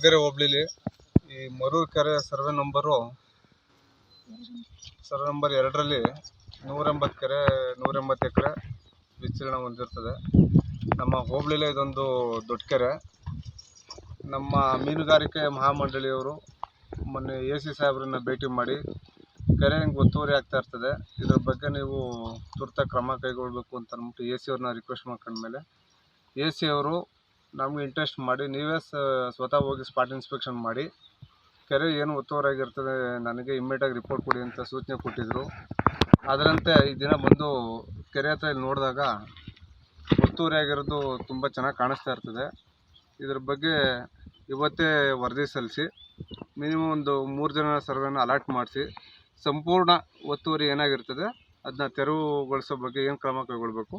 ಕೊಡ್ಗೆರೆ ಹೋಬಳಿಲಿ. ಈ ಮರೂರು ಕೆರೆ survey number survey number ಎರಡರಲ್ಲಿ ನೂರೆಂಬತ್ತು ಕೆರೆ, ನೂರೆಂಬತ್ತು ಎಕರೆ ವಿಸ್ತೀರ್ಣ ಹೊಂದಿರ್ತದೆ. ನಮ್ಮ ಹೋಬಳಿಲೇ ಇದೊಂದು ದೊಡ್ಡ ಕೆರೆ. ನಮ್ಮ ಮೀನುಗಾರಿಕೆ ಮಹಾಮಂಡಳಿಯವರು ಮೊನ್ನೆ ಎ ಸಿ ಸಾಹೇಬ್ರನ್ನ ಭೇಟಿ ಮಾಡಿ, ಕೆರೆ ಹೆಂಗೆ ಒತ್ತುವರಿ ಆಗ್ತಾ ಇರ್ತದೆ? ಇದ್ರ ಬಗ್ಗೆ ನೀವು ತುರ್ತಾಗಿ ಕ್ರಮ ಕೈಗೊಳ್ಳಬೇಕು ಅಂತ ಅಂದ್ಬಿಟ್ಟು ಎ ಸಿ ಅವ್ರನ್ನ ರಿಕ್ವೆಸ್ಟ್ ಮಾಡ್ಕೊಂಡ್ಮೇಲೆ, ಎ ಸಿ ಅವರು ನಮ್ಗೆ ಇಂಟ್ರೆಸ್ಟ್ ಮಾಡಿ, ನೀವೇ ಸ್ವತಃ ಹೋಗಿ ಸ್ಪಾಟ್ ಇನ್ಸ್ಪೆಕ್ಷನ್ ಮಾಡಿ. ಕೆರೆ ಏನು ಒತ್ತುವರಾಗಿರ್ತದೆ ನನಗೆ ಇಮ್ಮಿಡಿಯಾಗಿ ರಿಪೋರ್ಟ್ ಕೊಡಿ ಅಂತ ಸೂಚನೆ ಕೊಟ್ಟಿದ್ದರು ಅದರಂತೆ ಈ ದಿನ ಬಂದು ಕೆರೆ ಹತ್ರ ಇಲ್ಲಿ ನೋಡಿದಾಗ ಒತ್ತುವರಿ ಆಗಿರೋದು ತುಂಬ ಚೆನ್ನಾಗಿ ಕಾಣಿಸ್ತಾ ಇರ್ತದೆ. ಇದ್ರ ಬಗ್ಗೆ ಇವತ್ತೇ ವರದಿ ಸಲ್ಲಿಸಿ ಮಿನಿಮಮ್ ಒಂದು ಮೂರು ಜನ ಸರ್ವೆನ ಅಲರ್ಟ್ ಮಾಡಿಸಿ, ಸಂಪೂರ್ಣ ಒತ್ತುವರಿ ಏನಾಗಿರ್ತದೆ ಅದನ್ನ ತೆರವುಗೊಳಿಸೋ ಬಗ್ಗೆ ಏನು ಕ್ರಮ ಕೈಗೊಳ್ಳಬೇಕು